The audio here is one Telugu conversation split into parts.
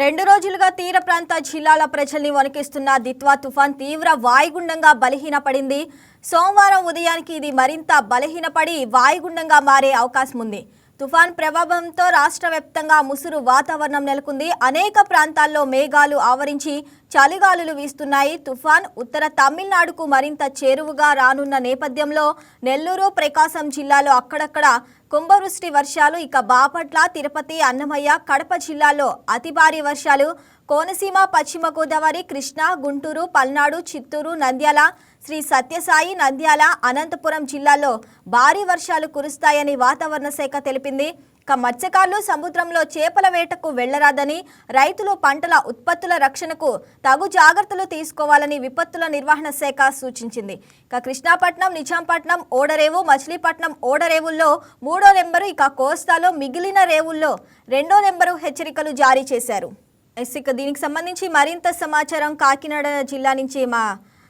రెండు రోజులుగా తీర ప్రాంత జిల్లాల ప్రజల్ని వణికిస్తున్న దిత్వా తుఫాన్ తీవ్ర వాయుగుండంగా బలహీనపడింది. సోమవారం ఉదయానికి ఇది మరింత బలహీనపడి వాయుగుండంగా మారే అవకాశం ఉంది. తుఫాన్ ప్రభావంతో రాష్ట్ర వ్యాప్తంగా ముసురు వాతావరణం నెలకొంది. అనేక ప్రాంతాల్లో మేఘాలు ఆవరించి చలిగాలులు వీస్తున్నాయి. తుఫాన్ ఉత్తర తమిళనాడుకు మరింత చేరువుగా రానున్న నేపథ్యంలో నెల్లూరు ప్రకాశం జిల్లాలో అక్కడక్కడ కుంభవృష్టి వర్షాలు ఇక బాపట్ల తిరుపతి అన్నమయ్య కడప జిల్లాల్లో అతి భారీ వర్షాలు. కోనసీమ పశ్చిమ గోదావరి కృష్ణా గుంటూరు పల్నాడు చిత్తూరు నంద్యాల శ్రీ సత్యసాయి నంద్యాల అనంతపురం జిల్లాల్లో భారీ వర్షాలు కురుస్తాయని వాతావరణ శాఖ తెలిపింది. ఇక మత్స్యకారులు సముద్రంలో చేపల వేటకు వెళ్ళరాదని రైతులు పంటల ఉత్పత్తుల రక్షణకు తగు జాగ్రత్తలు తీసుకోవాలని విపత్తుల నిర్వహణ శాఖ సూచించింది. ఇక కృష్ణాపట్నం నిజాంపట్నం ఓడరేవు మచిలీపట్నం ఓడరేవుల్లో మూడో నెంబరు ఇక కోస్తాలో మిగిలిన రేవుల్లో రెండో నెంబరు హెచ్చరికలు జారీ చేశారు. ఎస్ ఇక దీనికి సంబంధించి మరింత సమాచారం కాకినాడ జిల్లా నుంచి మా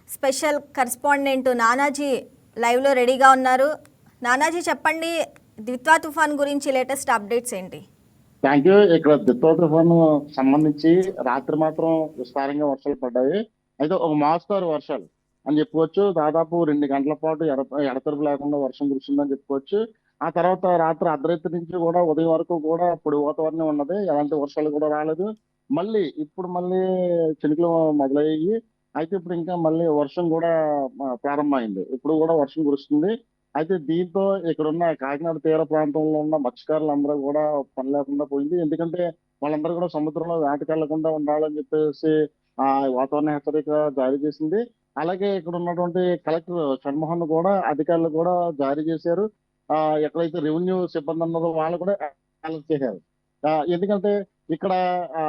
స్పెషల్ కరస్పాండెంట్ నానాజీ లైవ్లో రెడీగా ఉన్నారు. నానాజీ చెప్పండి ద్విత్వా తుఫాన్ గురించి లేటెస్ట్ అప్డేట్స్ ఏంటి? థ్యాంక్ యూ ఇక్కడ ద్విత్వా తుఫాన్ సంబంధించి రాత్రి మాత్రం విస్తారంగా వర్షాలు పడ్డాయి. అయితే ఒక మోస్తారు వర్షాలు అని చెప్పుకోవచ్చు. దాదాపు రెండు గంటల పాటు ఎడ ఎడతెరపు లేకుండా వర్షం కురిసిందని చెప్పుకోవచ్చు. ఆ తర్వాత రాత్రి అర్ధరాత్రి నుంచి కూడా ఉదయం వరకు కూడా పొడి వాతావరణం ఉన్నది. ఎలాంటి వర్షాలు కూడా రాలేదు. మళ్ళీ ఇప్పుడు మళ్ళీ చినుకులు మొదలయ్యి అయితే ఇప్పుడు ఇంకా మళ్ళీ వర్షం కూడా ప్రారంభమైంది. ఇప్పుడు కూడా వర్షం కురుస్తుంది. అయితే దీంతో ఇక్కడ ఉన్న కాకినాడ తీర ప్రాంతంలో ఉన్న మత్స్యకారులందరూ కూడా పని లేకుండా పోయింది. ఎందుకంటే వాళ్ళందరూ కూడా సముద్రంలో వేటకెళ్ళకుండా ఉండాలని చెప్పేసి ఆ వాతావరణ హెచ్చరిక జారీ చేసింది. అలాగే ఇక్కడ ఉన్నటువంటి కలెక్టర్ షణ్మోహన్ కూడా అధికారులు కూడా జారీ చేశారు. ఆ ఎక్కడైతే రెవెన్యూ సిబ్బంది ఉన్నదో వాళ్ళు కూడా అలర్ట్ చేశారు. ఆ, ఎందుకంటే ఇక్కడ ఆ,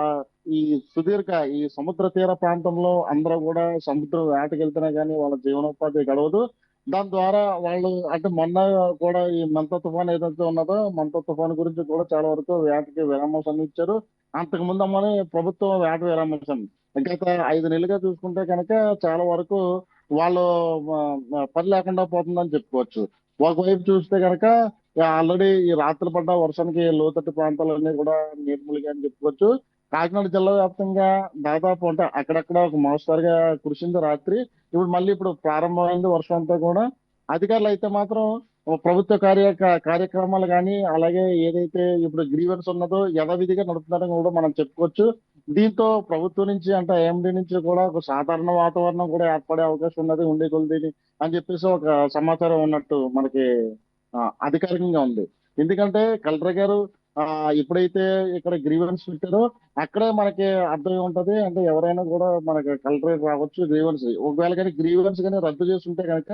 ఈ సుదీర్ఘ ఈ సముద్ర తీర ప్రాంతంలో అందరూ కూడా సముద్రం వేటకెళ్తేనే కానీ వాళ్ళ జీవనోపాధి గడవదు. దాని ద్వారా వాళ్ళు అంటే మొన్న కూడా ఈ మంత తుఫాన్ ఏదైతే ఉన్నదో మంత తుఫాన్ గురించి కూడా చాలా వరకు వేటకి విరామం ఇచ్చారు. అంతకు ముందు అమ్మని ప్రభుత్వం వేట విరామం గత ఐదు నెలలుగా చూసుకుంటే కనుక చాలా వరకు వాళ్ళు పని లేకుండా పోతుందని చెప్పుకోవచ్చు. ఒకవైపు చూస్తే కనుక ఆల్రెడీ ఈ రాత్రి పడ్డ వర్షానికి లోతట్టు ప్రాంతాలన్నీ కూడా నీటి మునిగాయని చెప్పుకోవచ్చు. కాకినాడ జిల్లా వ్యాప్తంగా దాదాపు అంటే అక్కడక్కడ ఒక మోస్తరుగా కురిసింది రాత్రి. ఇప్పుడు మళ్ళీ ఇప్పుడు ప్రారంభమైంది వర్షం అంతా కూడా. అధికారులు అయితే మాత్రం ఒక ప్రభుత్వ కార్య కార్యక్రమాలు కానీ అలాగే ఏదైతే ఇప్పుడు గ్రీవెన్స్ ఉన్నదో యథావిధిగా నడుపుతున్నారని కూడా మనం చెప్పుకోవచ్చు. దీంతో ప్రభుత్వం నుంచి అంటే ఏఎండి నుంచి కూడా ఒక సాధారణ వాతావరణం కూడా ఏర్పడే అవకాశం ఉన్నది. ఉండే కొద్ది అని చెప్పేసి ఒక సమాచారం ఉన్నట్టు మనకి అధికారికంగా ఉంది. ఎందుకంటే కలెక్టర్ గారు ఎప్పుడైతే ఇక్కడ గ్రీవెన్స్ పెట్టారో అక్కడే మనకి అర్థం ఉంటది. అంటే ఎవరైనా కూడా మనకి కలెక్టరేట్ రావచ్చు గ్రీవెన్స్ ఒకవేళ కానీ గ్రీవెన్స్ కానీ రద్దు చేస్తుంటే కనుక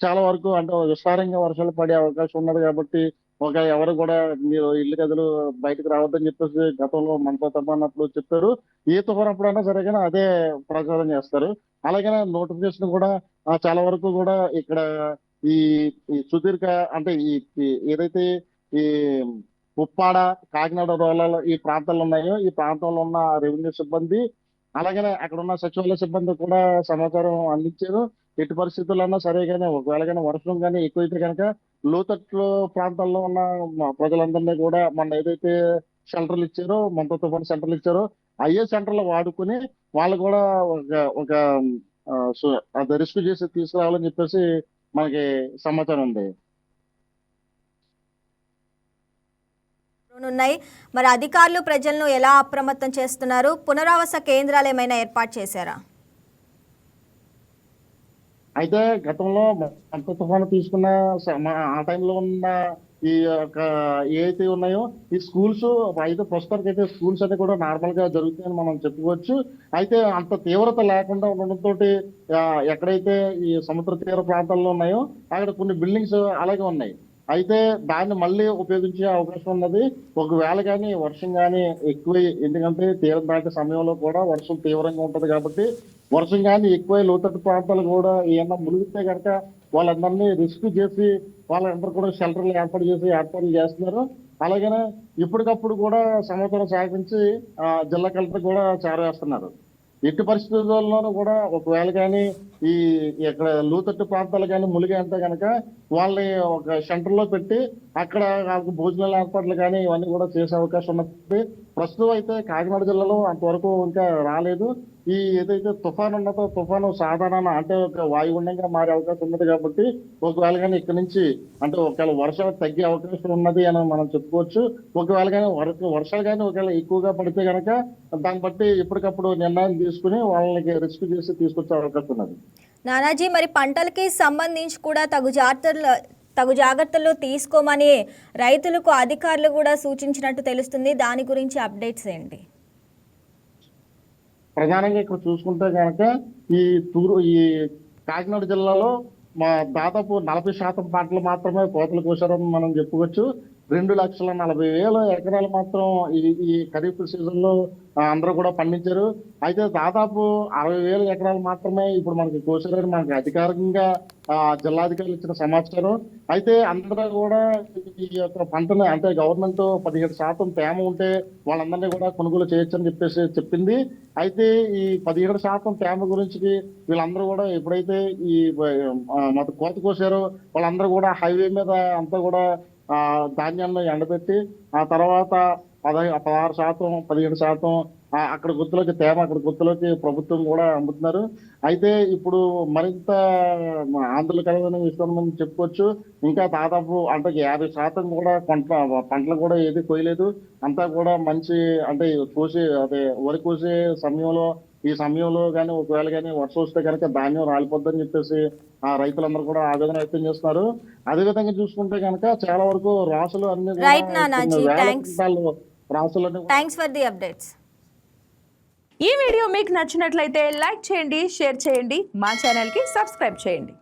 చాలా వరకు అంటే విస్తారంగా వర్షాలు పడే అవకాశం ఉన్నది కాబట్టి ఒక ఎవరు కూడా మీరు ఇల్లు గదులు బయటకు రావద్దని చెప్పేసి గతంలో మనతో తప్పన్నప్పుడు చెప్పారు. ఏ తుఫాన్ అప్పుడైనా సరే కానీ అదే ప్రచారం చేస్తారు. అలాగే నోటిఫికేషన్ కూడా చాలా వరకు కూడా ఇక్కడ ఈ సుదీర్ఘ అంటే ఈ ఏదైతే ఈ ఉప్పాడ కాకినాడ రోలలో ఈ ప్రాంతాలు ఉన్నాయో ఈ ప్రాంతంలో ఉన్న రెవెన్యూ సిబ్బంది అలాగనే అక్కడ ఉన్న సచివాలయ సిబ్బంది కూడా సమాచారం అందించారు. ఎట్టి పరిస్థితుల్లో సరే కానీ ఒకవేళ కానీ వర్షం కానీ ఎక్కువైతే కనుక లోతట్లు ప్రాంతాల్లో ఉన్న ప్రజలందరినీ కూడా మన ఏదైతే షెల్టర్లు ఇచ్చారో మనతో తుఫాన్ సెంటర్లు ఇచ్చారో అయ్యే సెంటర్లు వాడుకుని వాళ్ళు కూడా ఒక ఒక రిస్క్ చేసి తీసుకురావాలని చెప్పేసి మనకి సమాచారం ఉంది. ఉన్నాయి మరి అధికారులు ప్రజలను ఎలా అప్రమత్తం చేస్తున్నారు? పునరావాస కేంద్రాలు ఏమైనా ఏర్పాటు చేశారా? అయితే గతంలో అంత తుఫాను తీసుకున్న ఆ టైంలో ఉన్న ఈ యొక్క ఏవైతే ఉన్నాయో ఈ స్కూల్స్ అయితే ప్రస్తుతానికి అయితే స్కూల్స్ అన్ని కూడా నార్మల్గా జరుగుతాయని మనం చెప్పుకోవచ్చు. అయితే అంత తీవ్రత లేకుండా ఉండడంతో ఎక్కడైతే ఈ సముద్ర తీర ప్రాంతాల్లో ఉన్నాయో అక్కడ కొన్ని బిల్డింగ్స్ అలాగే ఉన్నాయి. అయితే దాన్ని మళ్ళీ ఉపయోగించే అవకాశం ఉన్నది. ఒకవేళ కానీ వర్షం కానీ ఎక్కువ ఎందుకంటే తీరం దాటే సమయంలో కూడా వర్షం తీవ్రంగా ఉంటది కాబట్టి వర్షం కానీ ఎక్కువ లోతట్టు ప్రాంతాలు కూడా ఏమన్నా మునిగితే కనుక వాళ్ళందరినీ రిస్క్ చేసి వాళ్ళందరూ కూడా షెల్టర్లు ఏర్పాటు చేసి ఏర్పాట్లు చేస్తున్నారు. అలాగనే ఇప్పటికప్పుడు కూడా సమాచారం సేకరించి జిల్లా కలెక్టర్ కూడా చేరవేస్తున్నారు. ఎట్టి పరిస్థితుల్లోనూ కూడా ఒకవేళ కానీ ఈ ఇక్కడ లోతట్టు ప్రాంతాలు కానీ ములిగి అంటే కనుక వాళ్ళని ఒక సెంటర్లో పెట్టి అక్కడ వాళ్ళకి భోజనాల ఏర్పాట్లు కానీ ఇవన్నీ కూడా చేసే అవకాశం ఉన్నది. ప్రస్తుతం అయితే కాకినాడ జిల్లాలో అంతవరకు ఇంకా రాలేదు. ఈ ఏదైతే తుఫాన్ ఉన్నదో తుఫాను సాధారణ అంటే ఒక వాయుగుండంగా మారే అవకాశం ఉన్నది కాబట్టి ఒకవేళ కానీ ఇక్కడ నుంచి అంటే ఒకవేళ వర్షాలు తగ్గే అవకాశం ఉన్నది అని మనం చెప్పుకోవచ్చు. ఒకవేళ కానీ వర- వర్షాలు కానీ ఒకవేళ ఎక్కువగా పడితే కనుక దాన్ని బట్టి ఎప్పటికప్పుడు నిర్ణయం తీసుకుని వాళ్ళకి రిస్క్ చేసి తీసుకొచ్చే అవకాశం ఉన్నది. నానాజీ మరి పంటలకి సంబంధించి కూడా తగు జాగ్రత్తలు తగు జాగ్రత్తలు తీసుకోమని రైతులకు అధికారులు కూడా సూచించినట్టు తెలుస్తుంది. దాని గురించి అప్డేట్స్ ఏంటి? ప్రధానంగా ఇక్కడ చూసుకుంటే కనుక ఈ తూరు ఈ కాకినాడ జిల్లాలో మా దాదాపు నలభై శాతం పంటలు మాత్రమే కోతలు కోసారని మనం చెప్పుకోవచ్చు. రెండు లక్షల నలభై వేల ఎకరాలు మాత్రం ఈ ఈ ఖరీఫ్ సీజన్లో అందరూ కూడా పండించారు. అయితే దాదాపు అరవై వేల ఎకరాలు మాత్రమే ఇప్పుడు మనకి కోసారని మనకి అధికారికంగా జిల్లాధికారులు ఇచ్చిన సమాచారం. అయితే అందరూ కూడా ఈ యొక్క పంటని అంటే గవర్నమెంట్ పదిహేడు శాతం తేమ ఉంటే వాళ్ళందరినీ కూడా కొనుగోలు చేయొచ్చని చెప్పేసి చెప్పింది. అయితే ఈ పదిహేడు శాతం తేమ గురించి వీళ్ళందరూ కూడా ఎప్పుడైతే ఈ ఆ, కోత కోసారో వాళ్ళందరూ కూడా హైవే మీద అంతా కూడా ఆ ధాన్యాన్ని ఎండబెట్టి ఆ తర్వాత పదహై పదహారు శాతం పదిహేడు శాతం అక్కడ గుర్తులోకి తేమ అక్కడ గుర్తులోకి ప్రభుత్వం కూడా అమ్ముతున్నారు. అయితే ఇప్పుడు మరింత ఆందోళనకరమైన విషయం మనం చెప్పుకోవచ్చు. ఇంకా దాదాపు అంటే యాభై శాతం కూడా పంట పంటలు కూడా ఏది కోయలేదు అంతా కూడా మంచి అంటే కోసే అదే వరి కోసే సమయంలో ఈ సమయంలో కానీ ఒకవేళ కానీ వర్షం వస్తే కనుక ధాన్యం రాలిపోద్దని చెప్పేసి ఆ రైతులందరూ కూడా ఆవేదన వ్యక్తం చేస్తున్నారు. అదే విధంగా చూసుకుంటే కనుక చాలా వరకు రాసులు అన్ని కూడా థ్యాంక్స్ ఫర్ ది అప్డేట్స్ ఈ వీడియో మీకు నచ్చినట్లయితే లైక్ చేయండి షేర్ చేయండి మా ఛానల్కి సబ్స్క్రైబ్ చేయండి.